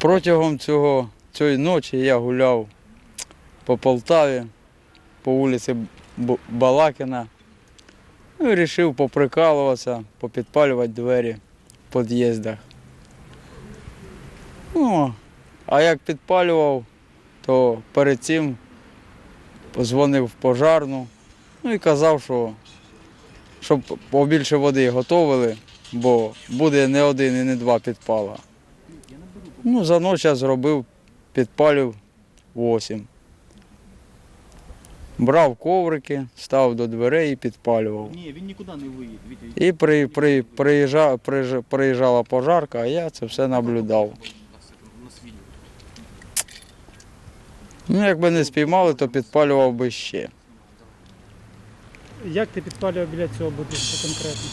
Протягом цього, цієї ночі я гуляв по Полтаві, по вулиці Балакіна. Ну і вирішив поприкалуватися, попідпалювати двері в під'їздах. Ну, а як підпалював, то перед цим позвонив в пожарну, ну і казав, що щоб побільше води готовили, бо буде не один і не два підпала. Ну, за ніч я зробив, підпалив 8. Брав коврики, став до дверей і підпалював. Ні, він нікуди не виїде. І при, при, приїжджа, приїжджа- приїжджала пожарка, а я це все наблюдав. Ну, якби не спіймали, то підпалював би ще. Як ти підпалював біля цього будинку конкретно?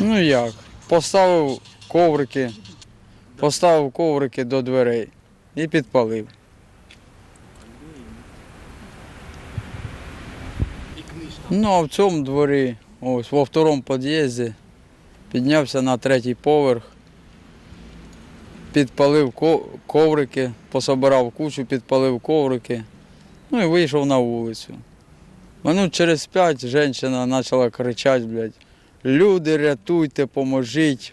Ну як? Поставив коврики, поставив коврики до дверей і підпалив. Ну, а в цьому дворі, ось во второму під'їзді, піднявся на третій поверх, підпалив коврики, пособирав кучу, підпалив коврики, ну і вийшов на вулицю. Минут через п'ять жінка почала кричати, блядь, люди, рятуйте, поможіть,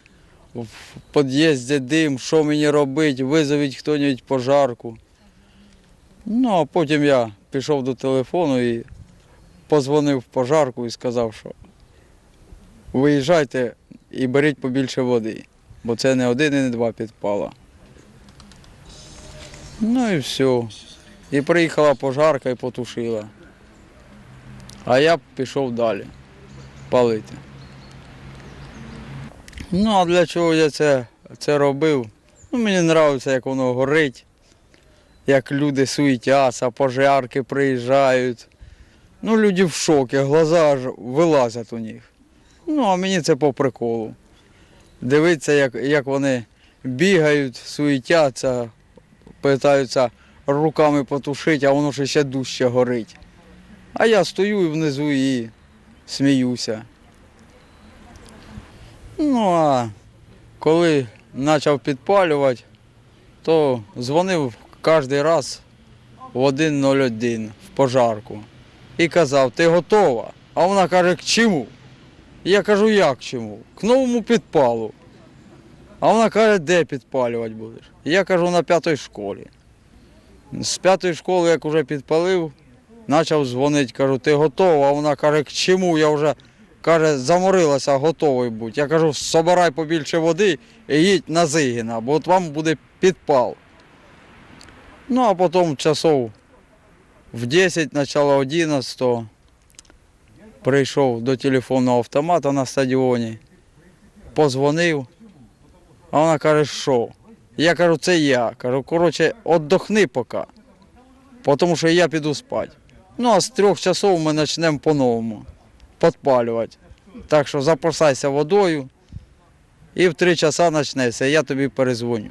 в під'їзді дим, що мені робити, визовіть хто-небудь пожарку. Ну, а потім я пішов до телефону і позвонив в пожарку і сказав, що виїжджайте і беріть побільше води, бо це не один і не два підпала. Ну і все. І приїхала пожарка і потушила. А я пішов далі палити. Ну, а для чого я це, це робив? Ну, мені подобається, як воно горить, як люди суетяться, пожарки приїжджають. Ну, люди в шокі, глаза аж вилазять у них. Ну, а мені це по приколу. Дивитися, як, як вони бігають, суетяться, питаються руками потушити, а воно ще ще дужче горить. А я стою внизу і сміюся. Ну, а коли почав підпалювати, то дзвонив кожен раз в 1.01 в пожарку і казав, ти готова? А вона каже, к чому? Я кажу, як чому? К новому підпалу. А вона каже, де підпалювати будеш? Я кажу, на п'ятій школі. З п'ятої школи, як вже підпалив, почав дзвонити, кажу, ти готова? А вона каже, к чому? Я вже каже, заморилася, готовий бути. Я кажу, собирай побільше води і їдь на Зигіна, бо от вам буде підпал. Ну, а потім часов в 10, начало 11 прийшов до телефонного автомата на стадіоні, позвонив, а вона каже, що? Я кажу, це я. Кажу, коротше, віддохни поки, тому що я піду спати. Ну, а з трьох часов ми почнемо по-новому підпалювати. Так що запасайся водою і в три часа почнеться, я тобі перезвоню.